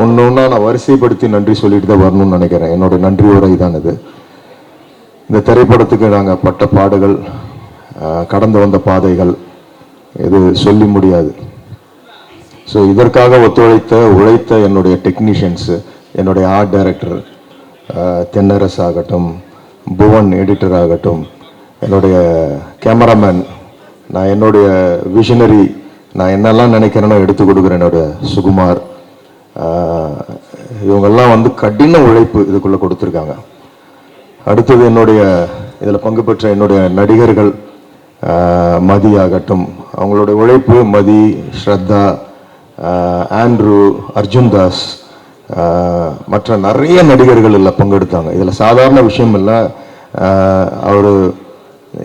ஒன்று ஒன்றா நான் வரிசைப்படுத்தி நன்றி சொல்லிட்டு தான் வரணும்னு நினைக்கிறேன். என்னோட நன்றியோட இதான் இது. இந்த திரைப்படத்துக்கு நாங்கள் பட்ட பாடுகள் கடந்து வந்த பாதைகள் இது சொல்லி முடியாது. ஸோ இதற்காக ஒத்துழைத்த உழைத்த என்னுடைய டெக்னீஷியன்ஸு என்னுடைய ஆர்ட் டைரக்டர் தென்னரசு ஆகட்டும் புவன் எடிட்டர் ஆகட்டும் என்னுடைய கேமராமேன் நான் என்னுடைய விஷனரி நான் என்னெல்லாம் நினைக்கிறேனோ எடுத்து கொடுக்குறேன் என்னோட சுகுமார். இவங்கெல்லாம் வந்து கடின உழைப்பு இதுக்குள்ளே கொடுத்துருக்காங்க. அடுத்தது என்னுடைய இதில் பங்கு பெற்ற என்னுடைய நடிகர்கள் மதி ஆகட்டும் அவங்களுடைய உழைப்பு மதி ஸ்ரத்தா ஆண்ட்ரூ அர்ஜுன் தாஸ் மற்ற நிறைய நடிகர்கள் இல்லை பங்கெடுத்தாங்க. இதில் சாதாரண விஷயம் இல்லை. அவர்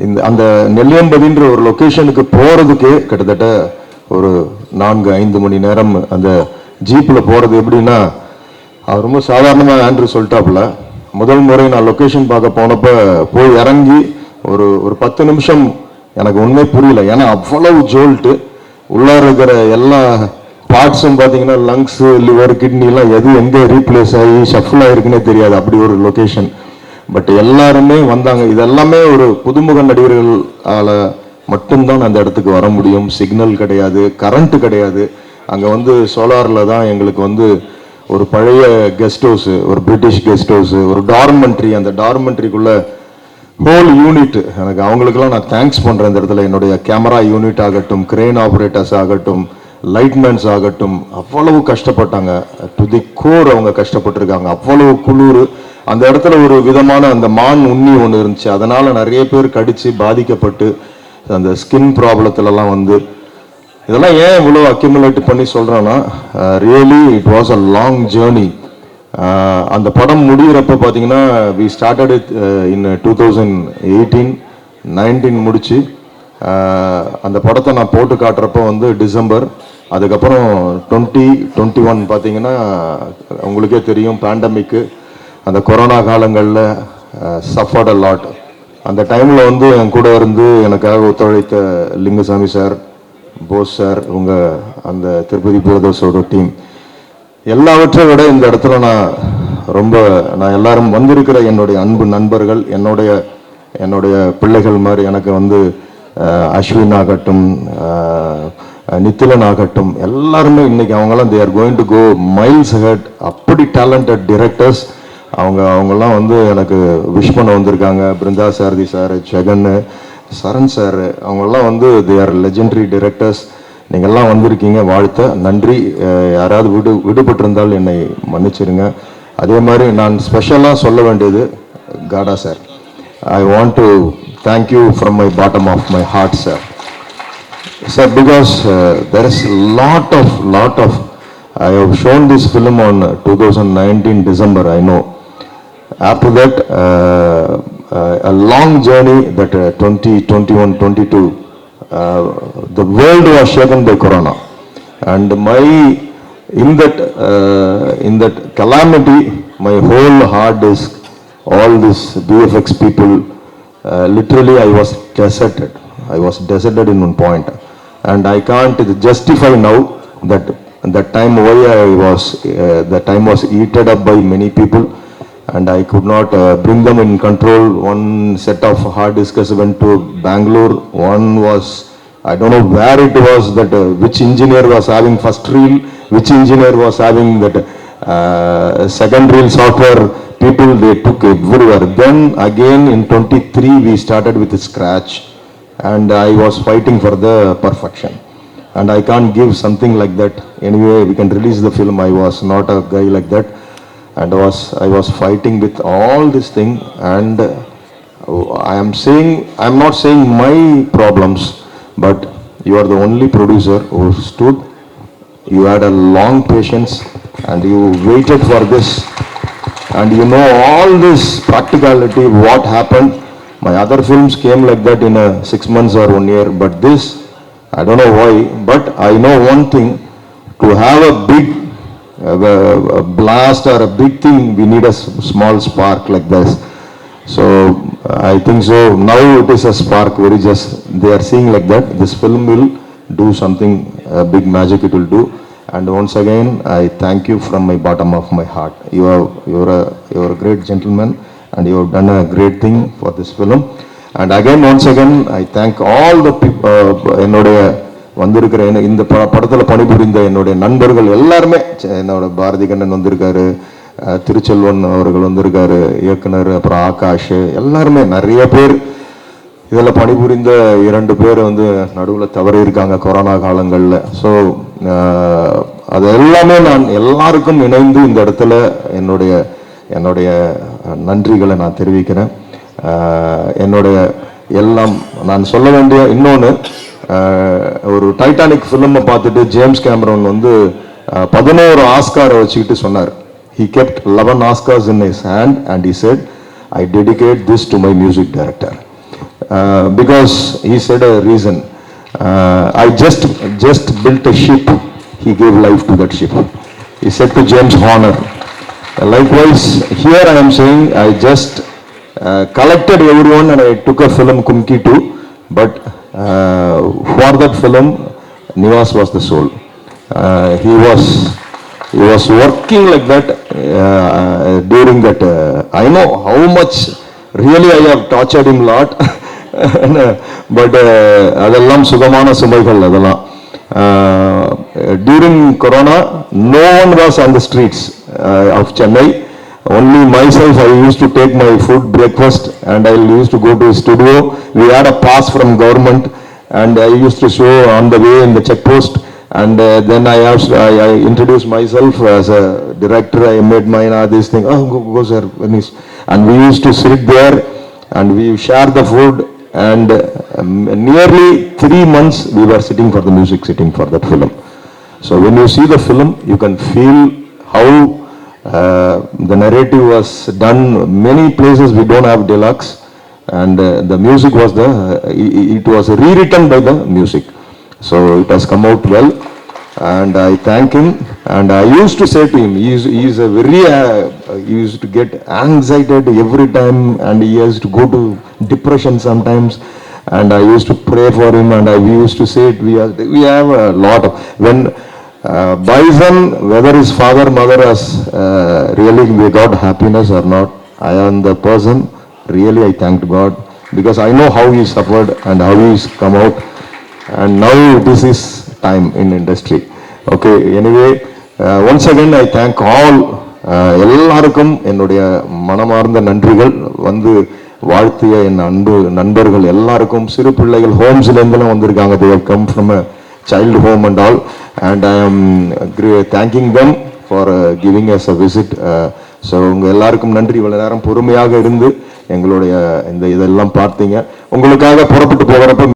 இந்த அந்த நெல்லியம்பதின்ற ஒரு லொக்கேஷனுக்கு போகிறதுக்கு கிட்டத்தட்ட ஒரு நான்கு ஐந்து மணி நேரம் அந்த ஜீப்பில் போகிறது எப்படின்னா அவர் ரொம்ப சாதாரணமாக ஆண்ட்ரு சொல்லிட்டாப்புல. முதல் முறை நான் லொக்கேஷன் பார்க்க போனப்போ போய் இறங்கி ஒரு ஒரு பத்து நிமிஷம் எனக்கு ஒன்றுமே புரியல. ஏன்னா அவ்வளவு ஜோல்ட்டு உள்ளார இருக்கிற எல்லா பார்ட்ஸும் பார்த்தீங்கன்னா லங்ஸு லிவர் கிட்னிலாம் எது எங்கே ரீப்ளேஸ் ஆகி ஷஃபில் ஆகிருக்குன்னே தெரியாது. அப்படி ஒரு லொக்கேஷன் பட் எல்லாருமே வந்தாங்க. இதெல்லாமே ஒரு புதுமுக நடிகர்களால் மட்டும்தான் அந்த இடத்துக்கு வர முடியும். சிக்னல் கிடையாது கரண்ட் கிடையாது. அங்கே வந்து சோலாரில் தான் எங்களுக்கு வந்து ஒரு பழைய கெஸ்ட் ஹவுஸு ஒரு பிரிட்டிஷ் கெஸ்ட் ஹவுஸு ஒரு டார்மெண்ட்ரி அந்த டார்மெண்ட்ரிக்குள்ளே ஹோல் யூனிட் எனக்கு அவங்களுக்கெல்லாம் நான் தேங்க்ஸ் பண்ணுறேன் இந்த இடத்துல. என்னுடைய கேமரா யூனிட் ஆகட்டும் கிரெயின் ஆப்ரேட்டர்ஸ் ஆகட்டும் லைட்மேன்ஸ் ஆகட்டும் அவ்வளவு கஷ்டப்பட்டாங்க. டு தி கோர் அவங்க கஷ்டப்பட்டிருக்காங்க. அவ்வளவு குளிர். அந்த இடத்துல ஒரு விதமான அந்த மான் உண்ணி ஒன்று இருந்துச்சு. அதனால் நிறைய பேர் கடித்து பாதிக்கப்பட்டு அந்த ஸ்கின் ப்ராப்ளத்துலலாம் வந்து இதெல்லாம் ஏன் இவ்வளோ அக்யூமுலேட் பண்ணி சொல்கிறேன்னா really it was a long journey அந்த படம் முடிகிறப்ப பார்த்தீங்கன்னா we started it in two thousand eighteen nineteen முடிச்சு அந்த படத்தை நான் போட்டு காட்டுறப்ப வந்து டிசம்பர் அதுக்கப்புறம் டுவெண்ட்டி டுவெண்ட்டி ஒன் பார்த்தீங்கன்னா உங்களுக்கே தெரியும் பேண்டமிக்கு அந்த கொரோனா காலங்களில் சஃபர்ட் அ லாட் அந்த டைமில் வந்து என் கூட இருந்து எனக்காக ஒத்துழைத்த லிங்கசாமி சார் போஸ் சார் உங்கள் அந்த திருப்பதி பிரதர்ஸோட டீம் எல்லாவற்றை விட இந்த இடத்துல நான் ரொம்ப நான் எல்லாரும் வந்திருக்கிற என்னுடைய அன்பு நண்பர்கள் என்னுடைய என்னுடைய பிள்ளைகள் மாதிரி எனக்கு வந்து அஸ்வின் ஆகட்டும் நித்திலன் ஆகட்டும் எல்லாருமே இன்னைக்கு அவங்களாம் they are going to go miles head அப்படி டேலண்டட் டிரெக்டர்ஸ் அவங்க அவங்கெல்லாம் வந்து எனக்கு விஷ் பண்ண வந்திருக்காங்க. பிருந்தா சாரதி சார் ஜெகன்னு சரண் சார் அவங்கெல்லாம் வந்து தே ஆர் லெஜெண்டரி டிரெக்டர்ஸ் நீங்கள்லாம் வந்திருக்கீங்க வாழ்த்த. நன்றி. யாராவது விடு விடுபட்டிருந்தால் என்னை மன்னிச்சிருங்க. அதே மாதிரி நான் ஸ்பெஷலாக சொல்ல வேண்டியது காடா sir I want to thank you from my bottom of my heart sir sir because there is lot of lot of I have shown this film on two thousand nineteen December I know. After that, uh, uh, a long journey that uh, 2021, 22, uh, the world was shaken by Corona. And my, in that, uh, in that calamity, my whole hard disk, all these BFX people, uh, literally I was deserted. I was deserted in one point. And I can't justify now that that time why I was, uh, the time was eaten up by many people and I could not uh, bring them in control. One set of hard disks went to Bangalore, one was, I don't know where it was that, uh, which engineer was having first reel, which engineer was having that uh, second reel software, people they took everywhere. Then again in 23 we started with scratch and I was fighting for the perfection. And I can't give something like that. Anyway, we can release the film. I was not a guy like that. And I was, I was fighting with all this thing. And uh, I am saying, I am not saying my problems, but you are the only producer who stood. You had a long patience and you waited for this and you know all this practicality, what happened. My other films came like that in a six months or one year, but this, I don't know why, but I know one thing, to have a big a blast or a big thing, we need a small spark like this. So I think so, now it is a spark, very just, they are seeing like that, this film will do something, a big magic it will do. And once again, I thank you from my bottom of my heart. You are, you are a, you are a great gentleman and you have done a great thing for this film. And again, once again, I thank all the people, என்னுடைய வந்திருக்கிற என்ன- இந்த படத்தில் பணிபுரிந்த என்னுடைய நண்பர்கள் எல்லாருமே என்னோட பாரதி கண்ணன் வந்திருக்காரு திருச்செல்வன் அவர்கள் வந்திருக்காரு இயக்குனர் அப்புறம் ஆகாஷ் எல்லாருமே நிறைய பேர். இதில் பணிபுரிந்த இரண்டு பேர் வந்து நடுவில் தவறி இருக்காங்க கொரோனா காலங்களில். ஸோ அது எல்லாமே நான் எல்லாருக்கும் இணைந்து இந்த இடத்துல என்னுடைய என்னுடைய நன்றிகளை நான் தெரிவிக்கிறேன். என்னுடைய எல்லாம் நான் சொல்ல வேண்டிய இன்னொன்று ஒரு டைட்டானிக் ஃபிலிமை பார்த்துட்டு ஜேம்ஸ் கேமரன் வந்து பதினோரு ஆஸ்காரை வச்சுக்கிட்டு சொன்னார் he kept 11 Oscars in his hand and he said, I dedicate this to my music director. Uh, because he said a reason. Uh, I just just built a ship. He gave life to that ship. He said to James Horner. Likewise, here I am saying I just uh, collected everyone and I took a film Kumki too. But uh, for that film, Nivas was the soul. Uh, he was he was working like that uh, during that. Uh, I know how much really I have tortured him lot. But அதெல்லாம் சுகமான சுமைகள் அதெல்லாம் during corona no one was on the streets of Chennai only myself i used to take my food breakfast and i used to go to studio we had a pass from government and i used to show on the way in the check post and uh, then i have I, I introduced myself as a director. I made my uh, this thing oh go, go sir Finish. and we used to sit there and we share the food. And um, nearly three months we were sitting for the music sitting for that film. So when you see the film you can feel how uh, the narrative was done. Many places we don't have deluxe. And uh, the music was the i- it was rewritten by the music so it has come out well. And i thank him. And i used to say to him he is, he is a very uh, he used to get anxiety every time. And he has to go to depression sometimes. And i used to pray for him. And i used to say it we have, we have a lot of when uh, Bison, whether his father, mother has uh, really we got happiness or not, I am the person, really I thanked God. Because I know how he suffered and how he's come out and now this is time in industry. Okay, anyway, uh, once again I thank all uh, எல்லாருக்கும் என்னுடைய மனமார்ந்த நன்றிகள். வந்து வாழ்த்திய என் அன்பு நண்பர்கள் எல்லாருக்கும் சிறு பிள்ளைகள் ஹோம்ஸ்லேருந்துலாம் வந்திருக்காங்க. They have come from a child home and all and I am thanking them for giving us a visit so உங்கள் எல்லாருக்கும் நன்றி. இவ்வளோ நேரம் பொறுமையாக இருந்து எங்களுடைய இந்த இதெல்லாம் பார்த்தீங்க. உங்களுக்காக புறப்பட்டு போகிறப்ப